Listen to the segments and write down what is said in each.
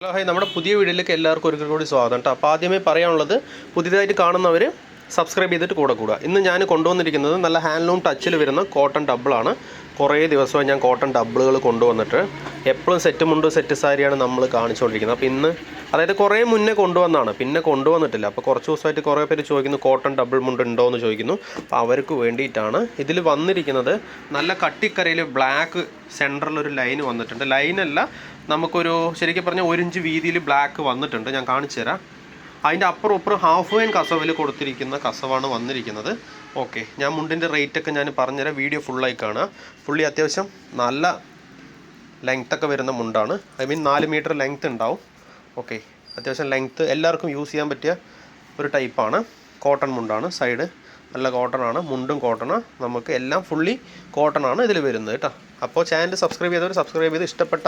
Hello hi നമ്മുടെ പുതിയ വീഡിയോയിലേക്ക് എല്ലാവർക്കും ഒരിക്കൽ കൂടി സ്വാഗതം കേട്ടോ. അപ്പോൾ ആദ്യമേ പറയാനുള്ളത് പുതിയതായിട്ട് കാണുന്നവർ സബ്സ്ക്രൈബ് ചെയ്തിട്ട് കൂടെ കൂടുക. ഇന്ന് ഞാൻ കൊണ്ടുവന്നിരിക്കുന്നത് നല്ല ഹാൻഡ്ലൂം ടച്ചിൽ വരുന്ന കോട്ടൺ ഡബിളാണ് കുറേ ദിവസമായി ഞാൻ കോട്ടൺ ഡബിളുകൾ കൊണ്ടുവന്നിട്ട് എപ്പോഴും സെറ്റ് മുണ്ട് സെറ്റ് സാരിയാണ് നമ്മൾ കാണിച്ചുകൊണ്ടിരിക്കുന്നത്. അപ്പോൾ ഇന്ന് അതായത് കുറേ മുന്നേ കൊണ്ടുവന്നാണ് പിന്നെ കൊണ്ടുവന്നിട്ടില്ല. അപ്പോൾ കുറച്ച് ദിവസമായിട്ട് കുറേ പേര് ചോദിക്കുന്നു കോട്ടൺ ഡബിൾ മുണ്ട് ഉണ്ടോ? എന്ന് ചോദിക്കുന്നു. അപ്പോൾ അവർക്ക് വേണ്ടിയിട്ടാണ് ഇതിൽ വന്നിരിക്കുന്നത് നല്ല കട്ടിക്കരയിൽ ബ്ലാക്ക് സെന്ററിൽ ഒരു ലൈൻ വന്നിട്ടുണ്ട്. ലൈനല്ല നമുക്കൊരു ശരിക്കും പറഞ്ഞാൽ ഒരു ഇഞ്ച് വീതിയിൽ ബ്ലാക്ക് വന്നിട്ടുണ്ട്. ഞാൻ കാണിച്ചു തരാം അതിന്റെ അപ്പുറം ഇപ്പുറം ഹാഫ് വൈൻ കസവിൽ കൊടുത്തിരിക്കുന്ന കസവാണ് വന്നിരിക്കുന്നത്. ഓക്കെ ഞാൻ മുണ്ടിന്റെ റേറ്റ് ഒക്കെ ഞാൻ പറഞ്ഞുതരാം. വീഡിയോ ഫുള്ളായി കാണുക. ഫുള്ളി അത്യാവശ്യം നല്ല ലെങ്ത് ഒക്കെ വരുന്ന മുണ്ടാണ്. ഐ മീൻ നാല് മീറ്റർ ലെങ്ത് ഉണ്ടാവും. ഓക്കെ അത്യാവശ്യം ലെങ്ത്ത് എല്ലാവർക്കും യൂസ് ചെയ്യാൻ പറ്റിയ ഒരു ടൈപ്പാണ് കോട്ടൺ മുണ്ടാണ് സൈഡ് നല്ല കോട്ടൺ ആണ്. മുണ്ടും കോട്ടൺ നമുക്ക് എല്ലാം ഫുള്ളി കോട്ടൺ ആണ് ഇതിൽ വരുന്നത് കേട്ടോ. അപ്പോൾ ചാനൽ സബ്സ്ക്രൈബ് ചെയ്തവർ സബ്സ്ക്രൈബ് ചെയ്ത് ഇഷ്ടപ്പെട്ട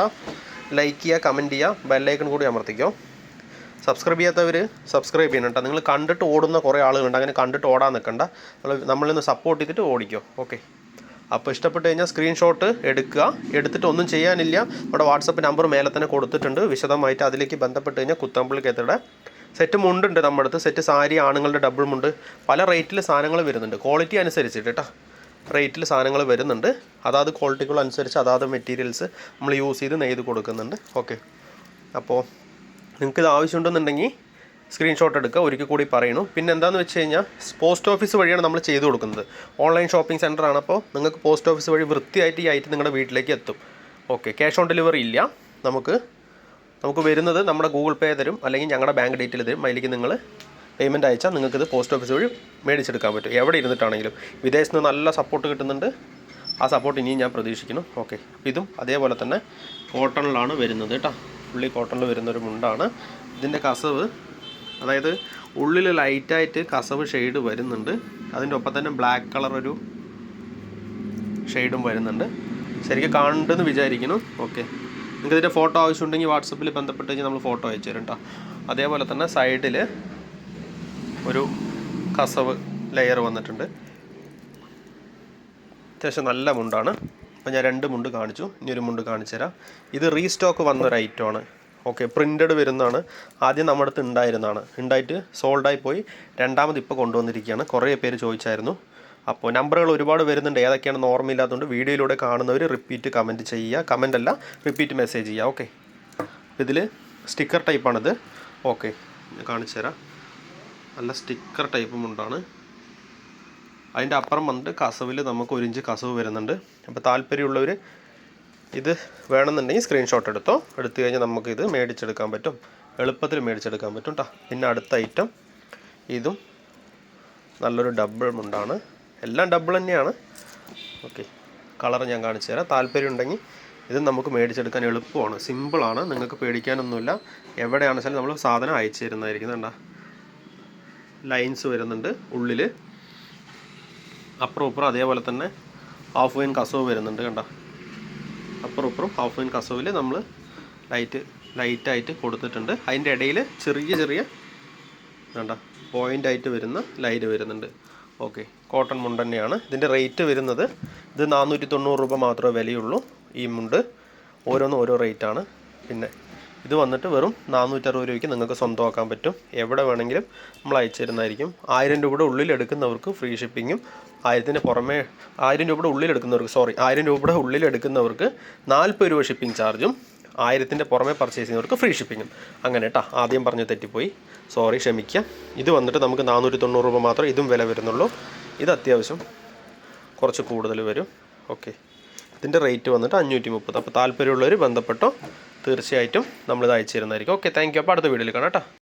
ലൈക്ക് ചെയ്യുക കമന്റ് ചെയ്യുക ബെല്ലൈക്കൺ കൂടി അമർത്തിക്കോ. സബ്സ്ക്രൈബ് ചെയ്യാത്തവർ സബ്സ്ക്രൈബ് ചെയ്യണം കേട്ടോ നിങ്ങൾ കണ്ടിട്ട് ഓടുന്ന കുറേ ആളുകളുണ്ട്. അങ്ങനെ കണ്ടിട്ട് ഓടാൻ നിൽക്കണ്ട നമ്മളിന്ന് സപ്പോർട്ട് ചെയ്തിട്ട് ഓടിക്കോ. ഓക്കെ അപ്പോൾ ഇഷ്ടപ്പെട്ട് കഴിഞ്ഞാൽ സ്ക്രീൻഷോട്ട് എടുക്കുക. എടുത്തിട്ട് ഒന്നും ചെയ്യാനില്ല. നമ്മുടെ വാട്സപ്പ് നമ്പർ മേലെ തന്നെ കൊടുത്തിട്ടുണ്ട്. വിശദമായിട്ട് അതിലേക്ക് ബന്ധപ്പെട്ട് കഴിഞ്ഞാൽ കുത്തമ്പള്ളിക്കത്തയുടെ സെറ്റ് മുണ്ടുണ്ട് നമ്മുടെ അടുത്ത്. സെറ്റ് സാരി ആണുങ്ങളുടെ ഡബിൾ മുണ്ട്. പല റേറ്റിൽ സാധനങ്ങൾ വരുന്നുണ്ട്. ക്വാളിറ്റി അനുസരിച്ചിട്ട് കേട്ടോ റേറ്റിൽ സാധനങ്ങൾ വരുന്നുണ്ട്. അതാത് ക്വാളിറ്റികൾ അനുസരിച്ച് അതാത് മെറ്റീരിയൽസ് നമ്മൾ യൂസ് ചെയ്ത് നെയ്ത് കൊടുക്കുന്നുണ്ട്. ഓക്കെ അപ്പോൾ നിങ്ങൾക്ക് ഇത് ആവശ്യമുണ്ടെന്നുണ്ടെങ്കിൽ സ്ക്രീൻഷോട്ട് എടുക്കുക ഒരിക്കൽ കൂടി പറയണു പിന്നെ എന്താണെന്ന് വെച്ച് കഴിഞ്ഞാൽ പോസ്റ്റ് ഓഫീസ് വഴിയാണ് നമ്മൾ ചെയ്തു കൊടുക്കുന്നത്. ഓൺലൈൻ ഷോപ്പിംഗ് സെന്റർ ആണ് അപ്പോൾ നിങ്ങൾക്ക് പോസ്റ്റ് ഓഫീസ് വഴി വൃത്തിയായിട്ട് ഈ ഐറ്റം നിങ്ങളുടെ വീട്ടിലേക്ക് എത്തും. ഓക്കെ ക്യാഷ് ഓൺ ഡെലിവറി ഇല്ല. നമുക്ക് നമുക്ക് വരുന്നത് നമ്മുടെ ഗൂഗിൾ പേ തരും അല്ലെങ്കിൽ ഞങ്ങളുടെ ബാങ്ക് ഡീറ്റെയിൽ തരും. അതിലേക്ക് നിങ്ങൾ പേയ്മെന്റ് അയച്ചാൽ നിങ്ങൾക്ക് ഇത് പോസ്റ്റ് ഓഫീസ് വഴി മേടിച്ചെടുക്കാൻ പറ്റും. എവിടെ ഇരുന്നിട്ടാണെങ്കിലും. വിദേശത്ത് നിന്ന് നല്ല സപ്പോർട്ട് കിട്ടുന്നുണ്ട്. ആ സപ്പോർട്ട് ഇനിയും ഞാൻ പ്രതീക്ഷിക്കുന്നു. ഓക്കെ ഇതും അതേപോലെ തന്നെ കോട്ടണിലാണ് വരുന്നത് കേട്ടോ. ഫുള്ളി കോട്ടണിൽ വരുന്നൊരു മുണ്ടാണ്. ഇതിന്റെ കസവ് അതായത് ഉള്ളിൽ ലൈറ്റായിട്ട് കസവ് ഷെയ്ഡ് വരുന്നുണ്ട്. അതിന്റെ ഒപ്പം തന്നെ ബ്ലാക്ക് കളർ ഒരു ഷെയ്ഡും വരുന്നുണ്ട്. ശരിക്കും കാണുന്നുണ്ടെന്ന് വിചാരിക്കുന്നു. ഓക്കെ നിങ്ങൾക്ക് ഇതിന്റെ ഫോട്ടോ ആവശ്യമുണ്ടെങ്കിൽ വാട്സപ്പിൽ ബന്ധപ്പെട്ട് കഴിഞ്ഞാൽ നമ്മൾ ഫോട്ടോ അയച്ചു തരും കേട്ടോ അതേപോലെ തന്നെ സൈഡിൽ ഒരു കസവ് ലെയർ വന്നിട്ടുണ്ട്. അത്യാവശ്യം നല്ല മുണ്ടാണ്. അപ്പോൾ ഞാൻ രണ്ട് മുണ്ട് കാണിച്ചു. ഇനി ഒരു മുണ്ട് കാണിച്ചു തരാം. ഇത് റീസ്റ്റോക്ക് വന്ന ഒരു ആണ്. ഓക്കെ പ്രിന്റഡ് വരുന്നതാണ്. ആദ്യം നമ്മുടെ അടുത്ത് ഉണ്ടായിരുന്നതാണ്. ഉണ്ടായിട്ട് സോൾഡായി പോയി. രണ്ടാമത് ഇപ്പോൾ കൊണ്ടുവന്നിരിക്കുകയാണ്. കുറേ പേര് ചോദിച്ചായിരുന്നു. അപ്പോൾ നമ്പറുകൾ ഒരുപാട് വരുന്നുണ്ട്. ഏതൊക്കെയാണെന്ന് ഓർമ്മയില്ലാത്തതുകൊണ്ട് വീഡിയോയിലൂടെ കാണുന്നവർ റിപ്പീറ്റ് കമന്റ് ചെയ്യുക. കമന്റ് അല്ല റിപ്പീറ്റ് മെസ്സേജ് ചെയ്യുക. ഓക്കെ ഇതിൽ സ്റ്റിക്കർ ടൈപ്പാണിത് ഓക്കെ ഞാൻ കാണിച്ചു തരാം. നല്ല സ്റ്റിക്കർ ടൈപ്പും മുണ്ടാണ്. അതിന്റെ അപ്പുറം വന്നിട്ട് കസവിൽ നമുക്ക് ഒരു ഇഞ്ച് കസവ് വരുന്നുണ്ട്. അപ്പോൾ താല്പര്യമുള്ളവർ ഇത് വേണമെന്നുണ്ടെങ്കിൽ സ്ക്രീൻഷോട്ട് എടുത്തോ. എടുത്തു കഴിഞ്ഞാൽ നമുക്കിത് മേടിച്ചെടുക്കാൻ പറ്റും. എളുപ്പത്തിൽ മേടിച്ചെടുക്കാൻ പറ്റും കേട്ടോ പിന്നെ അടുത്ത ഐറ്റം ഇതും നല്ലൊരു ഡബിൾ മുണ്ടാണ്. എല്ലാം ഡബിൾ തന്നെയാണ്. ഓക്കെ കളർ ഞാൻ കാണിച്ചു തരാം. താല്പര്യം ഉണ്ടെങ്കിൽ ഇത് നമുക്ക് മേടിച്ചെടുക്കാൻ എളുപ്പമാണ്. സിമ്പിളാണ് നിങ്ങൾക്ക് പേടിക്കാനൊന്നുമില്ല. എവിടെയാണെന്ന് വെച്ചാൽ നമ്മൾ സാധനം അയച്ചു തരുന്നതായിരിക്കും കണ്ടോ ലൈൻസ് വരുന്നുണ്ട് ഉള്ളിൽ അപ്പുറം ഇപ്പുറം അതേപോലെ തന്നെ ഹാഫ് വൈൻ കസവ് വരുന്നുണ്ട് കണ്ട? അപ്പുറം ഇപ്പുറം ഹാഫ് വൈൻ കസവിൽ നമ്മൾ ലൈറ്റ് ലൈറ്റായിട്ട് കൊടുത്തിട്ടുണ്ട്. അതിന്റെ ഇടയിൽ ചെറിയ ചെറിയ വേണ്ട പോയിന്റ് ആയിട്ട് വരുന്ന ലൈറ്റ് വരുന്നുണ്ട്. ഓക്കെ കോട്ടൺ മുണ്ട് തന്നെയാണ്. ഇതിന്റെ റേറ്റ് വരുന്നത് ഇത് നാനൂറ്റി തൊണ്ണൂറ് രൂപ മാത്രമേ വിലയുള്ളൂ ഈ മുണ്ട്. ഓരോന്നും ഓരോ റേറ്റാണ് പിന്നെ ഇത് വന്നിട്ട് വെറും നാനൂറ്ററുപത് രൂപയ്ക്ക് നിങ്ങൾക്ക് സ്വന്തമാക്കാൻ പറ്റും. എവിടെ വേണമെങ്കിലും നമ്മൾ അയച്ചു തരുന്നതായിരിക്കും. ആയിരം രൂപയുടെ ഉള്ളിൽ എടുക്കുന്നവർക്ക് ഫ്രീ ഷിപ്പിങ്ങും ആയിരത്തിന് പുറമേ ആയിരം രൂപയുടെ ഉള്ളിൽ എടുക്കുന്നവർക്ക് സോറി ആയിരം രൂപയുടെ ഉള്ളിൽ എടുക്കുന്നവർക്ക് നാൽപ്പത് രൂപ ഷിപ്പിംഗ് ചാർജും ആയിരത്തിന്റെ പുറമെ പർച്ചേസ് ചെയ്യുന്നവർക്ക് ഫ്രീ ഷിപ്പിങ്ങും അങ്ങനെ കേട്ടോ ആദ്യം പറഞ്ഞ് തെറ്റിപ്പോയി. സോറി ക്ഷമിക്കുക ഇത് വന്നിട്ട് നമുക്ക് നാനൂറ്റി തൊണ്ണൂറ് രൂപ മാത്രം ഇതും വില വരുന്നുള്ളൂ. ഇത് അത്യാവശ്യം കുറച്ച് കൂടുതൽ വരും. ഓക്കെ ഇതിന്റെ റേറ്റ് വന്നിട്ട് അഞ്ഞൂറ്റി മുപ്പത് അപ്പോൾ താല്പര്യമുള്ളവർ ബന്ധപ്പെട്ടോ തീർച്ചയായിട്ടും നമ്മളിത് അയച്ചു തരുന്നതായിരിക്കും ഓക്കെ താങ്ക് യു അപ്പോൾ അടുത്ത വീഡിയോയിൽ കാണാം കേട്ടോ.